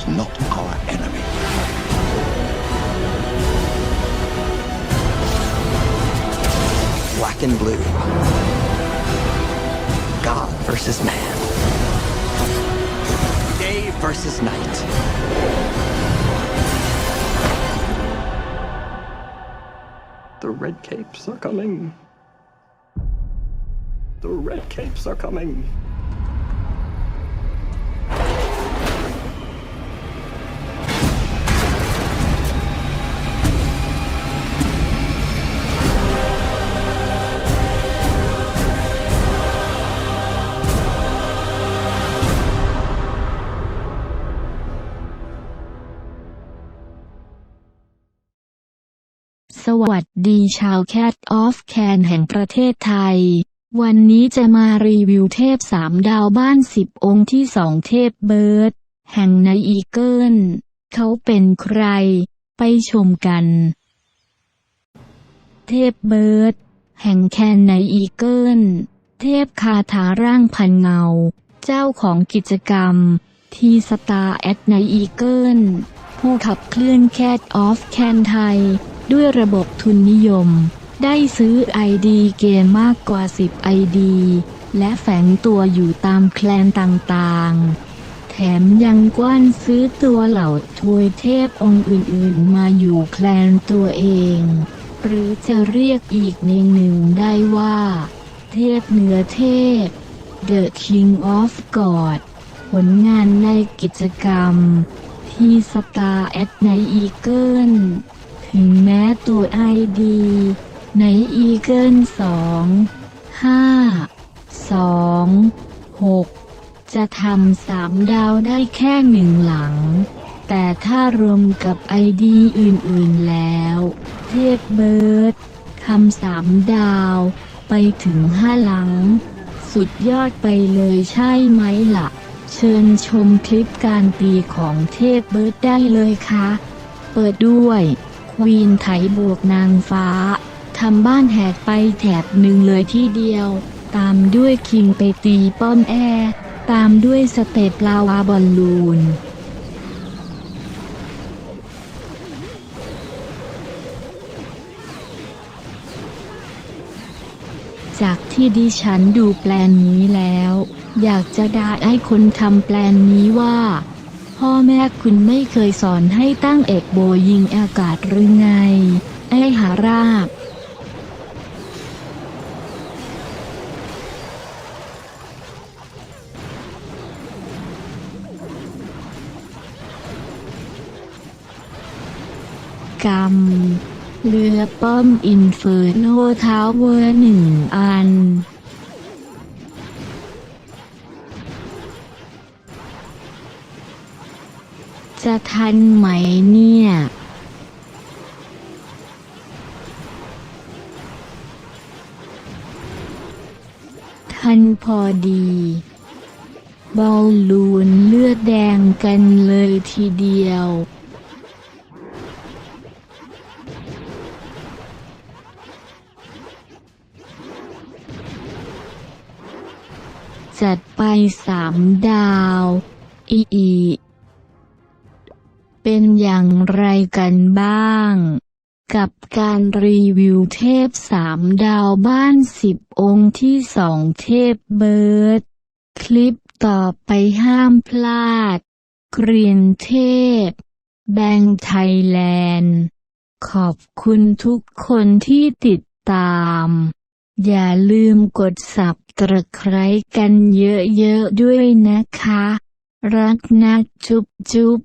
is not our enemy. Black and blue. God versus man. Day versus night. The red capes are coming. The red capes are coming. สวัสดีชาวแคทออฟแคนแห่งประเทศไทย วันนี้จะมารีวิวเทพสามดาวบ้านสิบองค์ที่สองเทพเบิร์ด แห่งในอีเกิล เขาเป็นใคร ไปชมกัน เทพเบิร์ด แห่งแคนในอีเกิล เทพคาถาร่างพันเงา เจ้าของกิจกรรม ทีสตาร์แอดในอีเกิล ผู้ขับเคลื่อนแคทออฟแคนไทย ด้วยระบบทุนนิยม ได้ซื้อ ID เกมมากกว่า 10 ID และแฝงตัวอยู่ตามแคลนต่างๆ แถมยังกว้านซื้อตัวเหล่าทวยเทพองค์อื่นๆ มาอยู่แคลนตัวเอง หรือจะเรียกอีกในหนึ่งได้ว่า เทพเหนือเทพ The King of God ผลงานในกิจกรรม ที่สตาร์แอดในอีเกิล ถึงแม้ตัวไอดีในอีเกิลสองห้าสองหกจะทำสามดาวได้แค่หนึ่งหลัง แต่ถ้ารวมกับไอดีอื่นๆแล้วเทพเบิร์ดทำสามดาวไปถึงห้าหลัง สุดยอดไปเลยใช่ไหมล่ะ เชิญชมคลิปการตีของเทพเบิร์ดได้เลยค่ะ เปิดด้วย วีนไถบวกนางฟ้า ทำบ้านแหกไปแถบหนึ่งเลยที่เดียว ตามด้วยคิงไปตีป้อมแอร์ตามด้วยสเตปลาวาบอลลูนจากที่ดิฉันดูแปลนนี้แล้ว อยากจะด่าไอ้คนทำแปลนนี้ว่า พ่อแม่คุณไม่เคยสอนให้ตั้งเอกโบยิงอากาศหรือไง ไอ้หาราบ กรรม เรือป้อมอินเฟอร์โนทาวเวอร์หนึ่งอัน จะทันไหมเนี่ย ทันพอดี บอลลูนเลือดแดงกันเลยทีเดียว จัดไปสามดาว อีอี เป็นอย่างไรกันบ้าง กับการรีวิวเทพสามดาวบ้านสิบองค์ที่สองเทพเบิร์ด คลิปต่อไปห้ามพลาด เกรียนเทพ แบงค์ไทยแลนด์ ขอบคุณทุกคนที่ติดตาม อย่าลืมกดสับตะไคร้กันเยอะๆด้วยนะคะ รักนะจุ๊บจุ๊บ